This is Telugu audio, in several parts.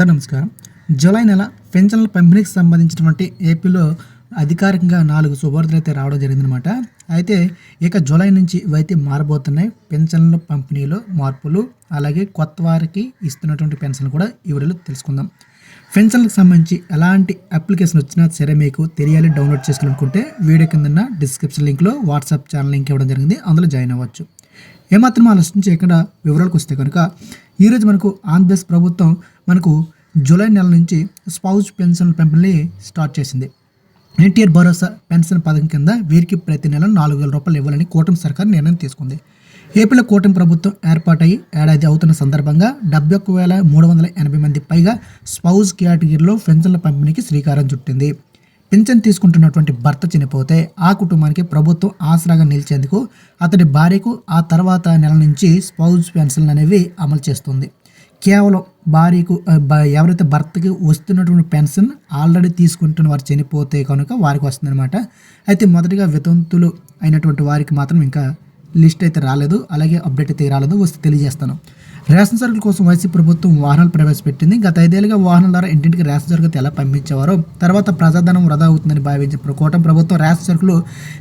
అందరూ నమస్కారం. జూలై నెల పెన్షన్ల పంపిణీకి సంబంధించినటువంటి ఏపీలో అధికారికంగా నాలుగు శుభార్తలు అయితే రావడం జరిగిందనమాట అయితే ఇక జూలై నుంచి ఇవైతే మారబోతున్నాయి. పెన్షన్ల పంపిణీలో మార్పులు అలాగే కొత్త వారికి ఇస్తున్నటువంటి పెన్షన్ కూడా ఈ వీడియోలో తెలుసుకుందాం. పెన్షన్లకు సంబంధించి ఎలాంటి అప్లికేషన్ వచ్చినా సరే మీకు తెలియాలి డౌన్లోడ్ చేసుకోవాలనుకుంటే వీడియో కింద డిస్క్రిప్షన్ లింక్లో వాట్సాప్ ఛానల్ లింక్ ఇవ్వడం జరిగింది. అందులో జాయిన్ అవ్వచ్చు. ఏమాత్రం ఆలోచించి ఇక్కడ వివరాలకు వస్తే కనుక ఈరోజు మనకు ఆంధ్రప్రదేశ్ ప్రభుత్వం మనకు జూలై నెల నుంచి స్పౌజ్ పెన్షన్ పంపిణీ స్టార్ట్ చేసింది. ఎన్టీఆర్ భరోసా పెన్షన్ పథకం కింద వీరికి ప్రతి నెల నాలుగు వేల రూపాయలు ఇవ్వాలని కూటమి సర్కార్ నిర్ణయం తీసుకుంది. ఏపీలో కూటమి ప్రభుత్వం ఏర్పాటై ఏడాది అవుతున్న సందర్భంగా డెబ్బై ఒక్క వేల మూడు వందల ఎనభై మంది పైగా స్పౌజ్ కేటగిరీలో పెన్షన్ల పంపిణీకి శ్రీకారం చుట్టింది. పింఛన్ తీసుకుంటున్నటువంటి భర్త చనిపోతే ఆ కుటుంబానికి ప్రభుత్వం ఆసరాగా నిలిచేందుకు అతడి భార్యకు ఆ తర్వాత నెల నుంచి స్పౌజ్ పెన్షన్లు అనేవి అమలు చేస్తుంది. కేవలం భార్యకు ఎవరైతే భర్తకి వస్తున్నటువంటి పెన్షన్ ఆల్రెడీ తీసుకుంటున్న వారు చనిపోతే కనుక వారికి వస్తుందన్నమాట. అయితే మొదటిగా వితంతులు అయినటువంటి వారికి మాత్రం ఇంకా లిస్ట్ అయితే రాలేదు. అలాగే అప్డేట్ అయితే రాలేదు. వస్తే తెలియజేస్తాను. రేషన్ సరుకుల కోసం వైసీపీ ప్రభుత్వం వాహనాలు ప్రవేశపెట్టింది. గత ఐదేళ్ళుగా వాహనాల ద్వారా ఇంటింటికి రేషన్ సరుకులు ఎలా పంపించేవారో? తర్వాత ప్రజాధనం వృధా అవుతుందని భావించిన కోటం కూటమి ప్రభుత్వం రేషన్ సరుకులు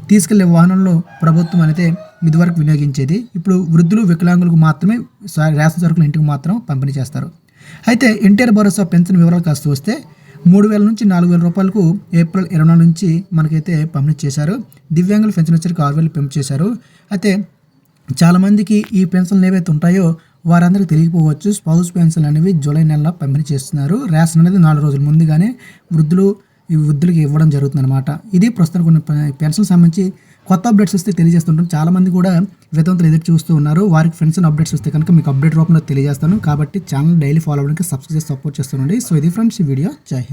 తీసుకెళ్ళే వాహనంలో ప్రభుత్వం అయితే ఇదివరకు వినియోగించేది. ఇప్పుడు వృద్ధులు వికలాంగులకు మాత్రమే రేషన్ సరుకులు ఇంటికి మాత్రం పంపిణీ చేస్తారు. అయితే ఎన్టీఆర్ భరోసా పెన్షన్ వివరాలు కాస్త వస్తే మూడు వేల నుంచి నాలుగు వేల రూపాయలకు ఏప్రిల్ ఇరవై నాలుగు నుంచి మనకైతే పంపిణీ చేశారు. దివ్యాంగుల పెన్షన్ వచ్చరికి ఆరు వేలు పెంపు చేశారు. అయితే చాలామందికి ఈ పెన్షన్లు ఏవైతే ఉంటాయో వారందరికీ తెలియకపోవచ్చు స్పౌస్ పెన్షన్ అనేవి జూలై నెలలో పంపిణీ చేస్తున్నారు. రేషన్ అనేది నాలుగు రోజుల ముందుగానే వృద్ధులు ఈ వృద్ధులకి ఇవ్వడం జరుగుతుంది అనమాట ఇది ప్రస్తుతం కొన్ని పెన్షన్ సంబంధించి కొత్త అప్డేట్స్ వస్తే తెలియజేస్తుంటాం. చాలామంది కూడా వితంతులు ఎదురు చూస్తూ ఉన్నారు. వారికి పెన్షన్ అప్డేట్స్ వస్తే కనుక మీకు అప్డేట్ రూపంలో తెలియజేస్తాను. కాబట్టి ఛానల్ డైలీ ఫాలో అవ్వడానికి సబ్స్క్రైబ్ సపోర్ట్ చేస్తుండండి సో ఇది ఫ్రెండ్స్ ఈ వీడియో. జై